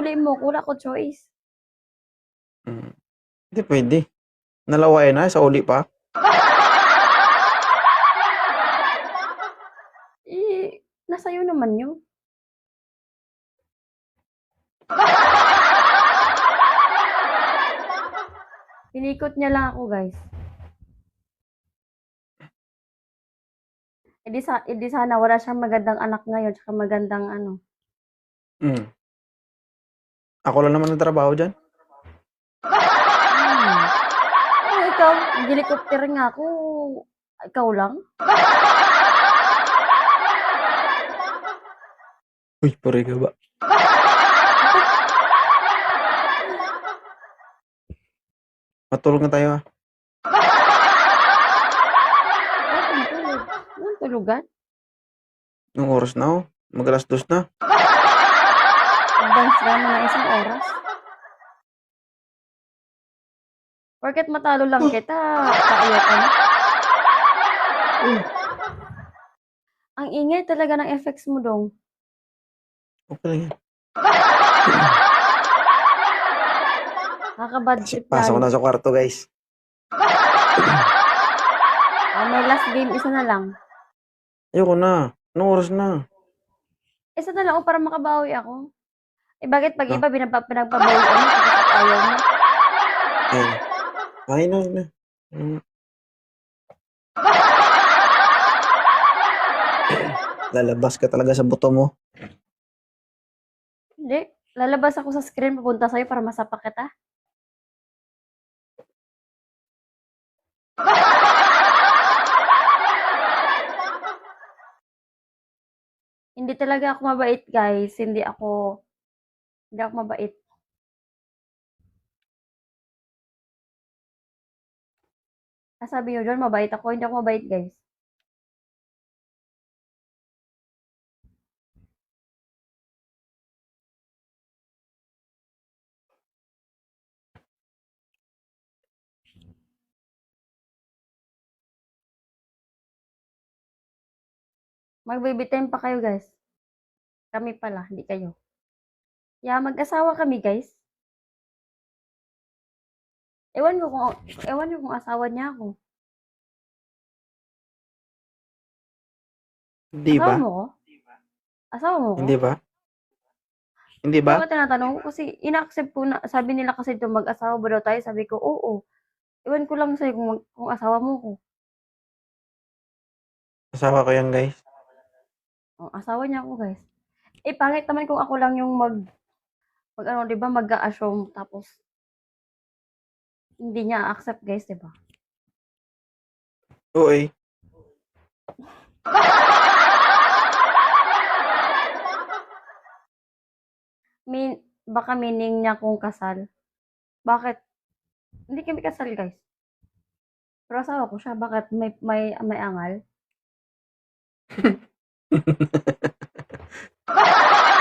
sauli mo ko, wala ko choice. Mm. Hindi pwede. Nalaway na, sa uli pa. Eh, nasa iyo naman yun. Pinikot niya lang ako, guys. Edi, sa, edi sana wala siyang magandang anak ngayon, tsaka magandang ano. Mm. Ako lang naman ang trabaho dyan. Hmm. Oh, ikaw, helicopter nga ako. Ikaw lang? Uy, pare ka ba? Matulog na tayo ah. Ay. Anong tulugan? Nung oras na oh. Magalas dos na. Advance ka na ng isang oras. Porket matalo lang kita, kaayo ka na. Ang ingay talaga ng effects mo dong. Okay lang yan. Nakaka-bad trip Pasok na sa kwarto guys. Ah, may last game, isa na lang. Ayoko na. Anong oras na? Isa na lang oh, para makabawi ako. Eh bakit pag Ah. iba binapa, pinagpabawi mo kapag ayaw mo? Ayun. Ay na, na. Mm. Lalabas ka talaga sa buto mo. Hindi. Lalabas ako sa screen papunta sa'yo para masapak kita. Hindi talaga ako mabait, guys. Hindi ako hindi ako mabait. Nasabi nyo dyan, mabait ako. Hindi ako mabait, guys. Mag-baby time pa kayo, guys. Kami pala, hindi kayo. Yeah, mag-asawa kami, guys. Ewan ko kung, ewan ko kung asawa niya ako. Hindi Asawa ba? mo ko? Asawa mo ko? Hindi ba? Hindi ba? Bakit tinatanong ko? Kasi ina-accept ko na, sabi nila kasi ito mag-asawa ba daw tayo? Sabi ko, oo. Ewan ko lang sa'yo kung, mag- kung asawa mo ko. Asawa ko yan guys. Oh, asawa niya ako, guys. Eh, pangit naman kung ako lang yung mag, mag ano, di ba, mag-a-assume, tapos, hindi niya accept, guys, di ba? Oo eh. Min, baka meaning niya kung kasal. Bakit? Hindi kami kasal, guys. Pero asawa ko siya. Bakit? May, may, may angal?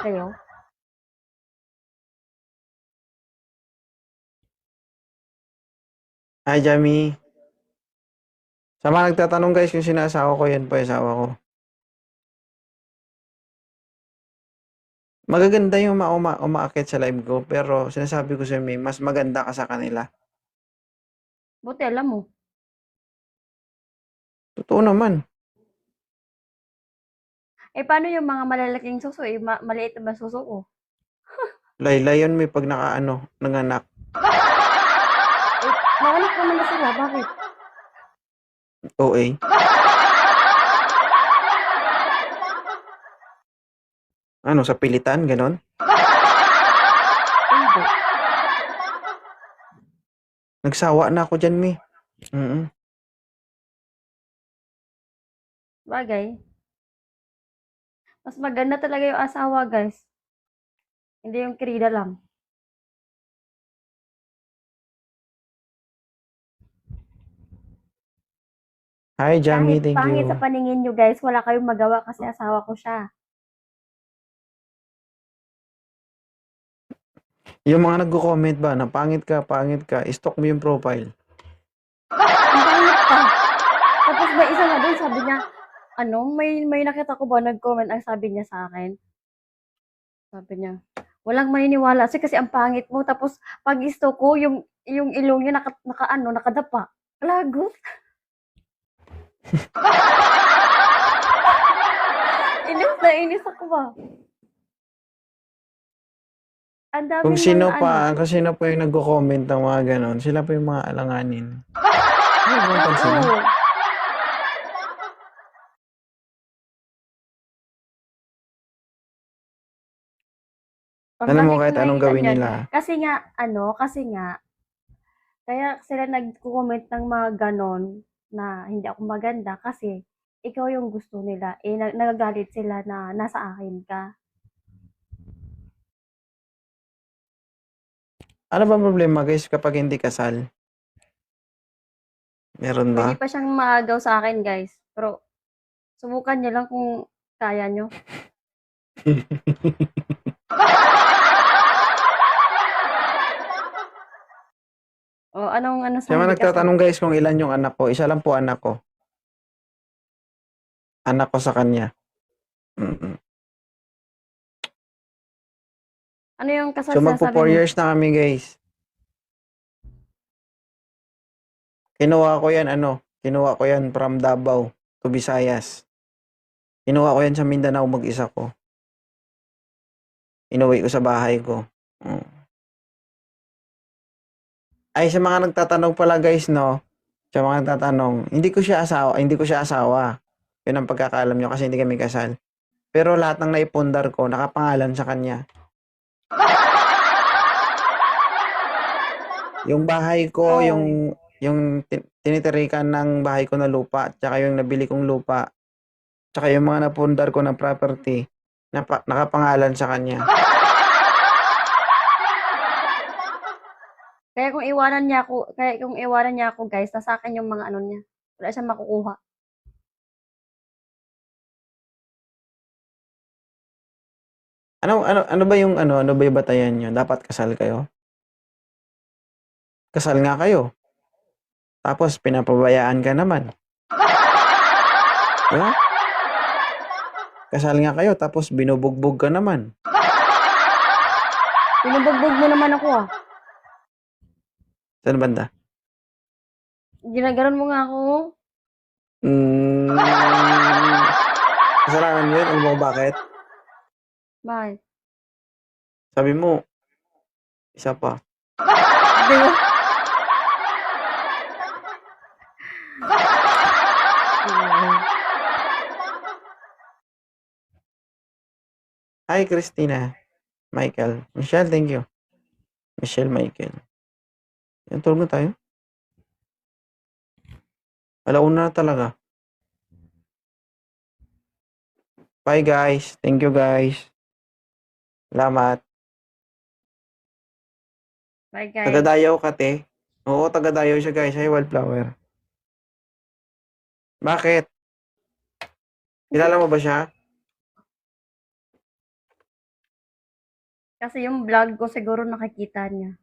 Kayo? Hi, Jamie. Sa mga nagtatanong guys kung sinasawa ko, yan po yung asawa ko. Magaganda yung uma uma umaakit sa live ko, pero sinasabi ko sa may mas maganda ka sa kanila. Buti alam mo. Totoo naman. Eh, paano yung mga malalaking suso? Eh, ma- maliit na ba suso ko? Laylay yun may pag nakaano, nanganak. Eh, nakanak naman na sila. Bakit? Oo eh. Ano, sa pilitan, ganon? Hindi. Nagsawa na ako dyan, mi. Mm Bagay. Mas maganda talaga yung asawa, guys. Hindi yung krida lang. Hi, Jamie. Kahit Thank pangit you. sa paningin nyo, guys, wala kayong magawa kasi asawa ko siya. Yung mga nagko-comment ba na pangit ka, pangit ka, stalk mo yung profile. Ang pangit pa. Tapos may isa nga doon, sabi niya, ano, may, may nakita ko ba nag-comment ang sabi niya sa akin? Sabi niya, walang maniniwala kasi kasi ang pangit mo. Tapos, pag gusto ko, yung, yung ilong niya naka, naka, ano, nakadapa. Lagot. inis na inis ako ba? Ang dami Kung sino mga, pa, ano, kung sino pa yung nagko-comment ng mga ganon, sila pa yung mga alanganin. Ano ang pansin? Alam mo, kahit anong gawin ganyan? nila. Kasi nga, ano, kasi nga, kaya sila nagko-comment ng mga ganon na hindi ako maganda kasi ikaw yung gusto nila. Eh, nag- nagagalit sila na nasa akin ka. Ano ba problema guys kapag hindi kasal? Meron ba? Pwede pa siyang maagaw sa akin, guys. Pero, subukan niyo lang kung kaya niyo. o, anong, ano sa Siya man nagtatanong guys kung ilan yung anak ko. Isa lang po anak ko. Anak ko sa kanya. Mm-mm. Ano yung kasal So magpo sinasabi 4 mo? years na kami guys. Kinuha ko yan ano, kinuha ko yan from Davao to Visayas. Kinuha ko yan sa Mindanao mag-isa ko. Inuwi ko sa bahay ko. Mm. Ay, sa mga nagtatanong pala guys, no? Sa mga nagtatanong, hindi ko siya asawa, hindi ko siya asawa. Yun ang pagkakaalam nyo kasi hindi kami kasal. Pero lahat ng naipundar ko, nakapangalan sa kanya. Yung bahay ko, Oh. yung yung tin- tinitirikan ng bahay ko na lupa, tsaka yung nabili kong lupa, tsaka yung mga napundar ko na property, napa, nakapangalan sa kanya. Kaya kung iwanan niya ako, kaya kung iwanan niya ako, guys, nasa akin yung mga ano niya. Wala siyang makukuha. Ano ano ano ba yung ano ano ba yung batayan nyo? Dapat kasal kayo? Kasal nga kayo. Tapos pinapabayaan ka naman. Diba? Kasal nga kayo tapos binubugbog ka naman. Pinubugbog mo naman ako, ah. Saan banda? Ginaganon mo nga ako. Mm, kasalanan mo yun? Alam mo bakit? Bakit? Sabi mo, isa pa. Di ba? Hi, Christina. Michael. Michelle, thank you. Michelle, Michael. Yan, tulog na tayo. Alauna na talaga. Bye, guys. Thank you, guys. Salamat. Bye, guys. Taga-Dayaw ka, te. Oo, taga-Dayaw siya, guys. Hi, Wildflower. Bakit? Kilala mo ba siya? Kasi yung vlog ko siguro nakikita niya.